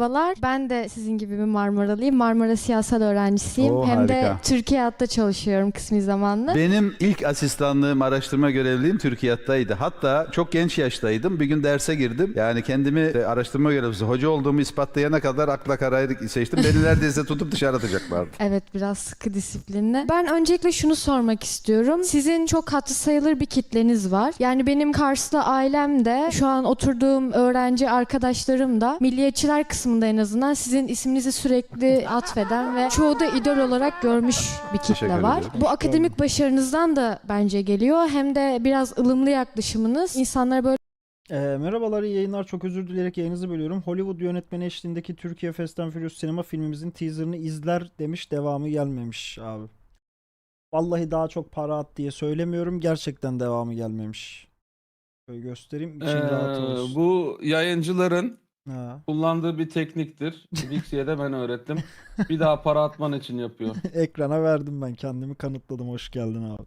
Merhabalar. Ben de sizin gibi bir Marmaralıyım. Marmara siyasal öğrencisiyim. Oo, Hem de harika. Türkiye Hatt'ta çalışıyorum kısmi zamanlı. Benim ilk asistanlığım, araştırma görevliliğim TÜRKİAD'daydı. Hatta çok genç yaştaydım. Bir gün derse girdim. Yani kendimi e, araştırma görevlisi, hoca olduğumu ispatlayana kadar akla kararı seçtim. Beni neredeyse tutup dışarı atacaklardı. Evet biraz sıkı disiplinli. Ben öncelikle şunu sormak istiyorum. Sizin çok hatı sayılır bir kitleniz var. Yani benim Kars'ta ailem de şu an oturduğum öğrenci arkadaşlarım da milliyetçiler kısmında en azından sizin isminizi sürekli atfeden ve çoğu da idol olarak görmüş bir kitle Teşekkür var. ederim. Bu akademik başarınızdan da bence geliyor. Hem de biraz ılımlı yaklaşımınız insanlara böyle Ee, merhabalar, iyi yayınlar. Çok özür dileyerek yayınınızı bölüyorum. Hollywood yönetmeni eşliğindeki Türkiye Fast and Furious sinema filmimizin teaserını izler demiş, devamı gelmemiş abi. Vallahi daha çok para at diye söylemiyorum. Gerçekten devamı gelmemiş. Böyle göstereyim, için rahat Ee, olsun. bu yayıncıların Ha. kullandığı bir tekniktir. Vixi'ye de ben öğrettim. Bir daha para atman için yapıyor. Ekrana verdim ben, kendimi kanıtladım. Hoş geldin abi.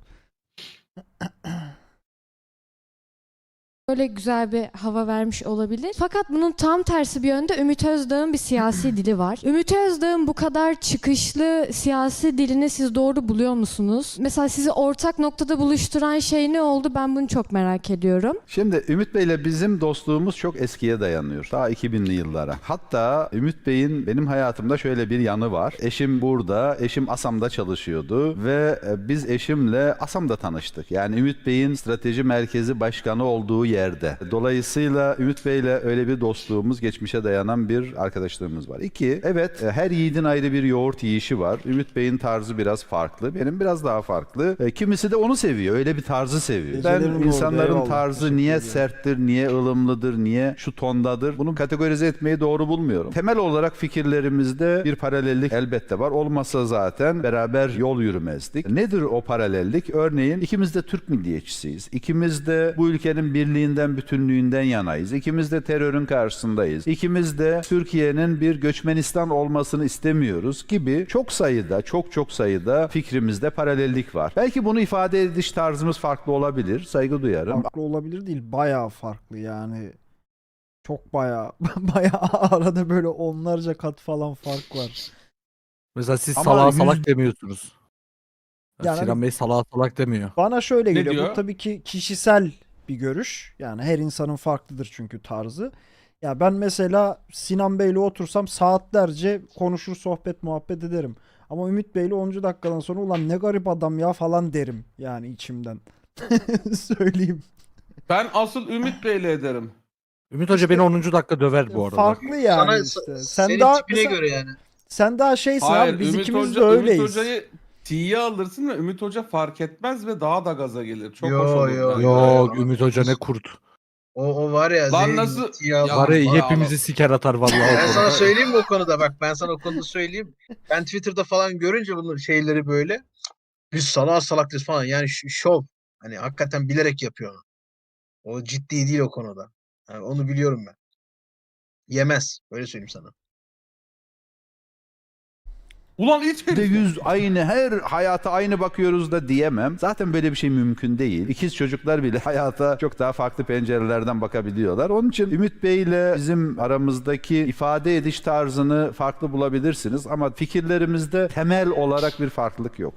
Böyle güzel bir hava vermiş olabilir. Fakat bunun tam tersi bir yönde Ümit Özdağ'ın bir siyasi dili var. Ümit Özdağ'ın bu kadar çıkışlı siyasi dilini siz doğru buluyor musunuz? Mesela sizi ortak noktada buluşturan şey ne oldu? Ben bunu çok merak ediyorum. Şimdi Ümit Bey'le bizim dostluğumuz çok eskiye dayanıyor. Daha 2000'li yıllara. Hatta Ümit Bey'in benim hayatımda şöyle bir yanı var. Eşim burada, eşim Asam'da çalışıyordu ve e, biz eşimle Asam'da tanıştık. Yani Ümit Bey'in strateji merkezi başkanı olduğu yerde. Dolayısıyla Ümit Bey'le öyle bir dostluğumuz, geçmişe dayanan bir arkadaşlığımız var. İki, evet e, her yiğidin ayrı bir yoğurt yiyişi var. Ümit Bey'in tarzı biraz farklı, benim biraz daha farklı. E, Kimisi de onu seviyor, öyle bir tarzı seviyor. Ben insanların tarzı niye serttir, niye ılımlıdır, niye şu tondadır bunu kategorize etmeyi doğru bulmuyorum. Temel olarak fikirlerimizde bir paralellik elbette var. Olmasa zaten beraber yol yürümezdik. Nedir o paralellik? Örneğin ikimiz de Türk milliyetçisiyiz. İkimiz de bu ülkenin birliğinden, bütünlüğünden yanayız. İkimiz de terörün karşısındayız. İkimiz de Türkiye'nin bir göçmenistan olmasını istemiyoruz gibi çok sayıda, çok çok sayıda fikrimizde paralellik var. Belki bunu ifade ediş tarzımız farklı olabilir. Saygı duyarım. Farklı olabilir değil, bayağı farklı yani. Çok bayağı, bayağı arada böyle onlarca kat falan fark var. Mesela siz Ama salağa yüz- salak demiyorsunuz. Yani Sinan Bey salağa salak demiyor. Bana şöyle Ne geliyor. diyor? Bu tabii ki kişisel bir görüş. Yani her insanın farklıdır çünkü tarzı. Ya ben mesela Sinan Bey'le otursam saatlerce konuşur, sohbet, muhabbet ederim. Ama Ümit Bey'le 10. dakikadan sonra ulan ne garip adam ya falan derim yani içimden. Söyleyeyim. Ben asıl Ümit Bey'le ederim. Ümit Hoca beni 10. dakika döver bu arada. Farklı yani Sana, işte. sen Sen daha tipine mesela- göre yani. sen daha şeysin Hayır, abi biz Ümit ikimiz Hoca, de öyleyiz. Ümit Hoca'yı T'ye alırsın ve Ümit Hoca fark etmez ve daha da gaza gelir. Çok Yo, hoş olur. yo, bence. Yok Ümit Hoca ne kurt. O, o var ya. Lan nasıl- aldı. Ya- Var ya bayağı hepimizi siker atar vallahi. Ben o sana konuda. söyleyeyim mi o konuda bak ben sana o konuda söyleyeyim. Ben Twitter'da falan görünce bunları şeyleri böyle biz salak salak diyoruz falan yani ş- şov. Hani hakikaten bilerek yapıyor onu. O ciddi değil o konuda. Yani onu biliyorum ben. Yemez. Öyle söyleyeyim sana. Ulan it herif. yüz aynı her hayata aynı bakıyoruz da diyemem. Zaten böyle bir şey mümkün değil. İkiz çocuklar bile hayata çok daha farklı pencerelerden bakabiliyorlar. Onun için Ümit Bey ile bizim aramızdaki ifade ediş tarzını farklı bulabilirsiniz ama fikirlerimizde temel olarak bir farklılık yok.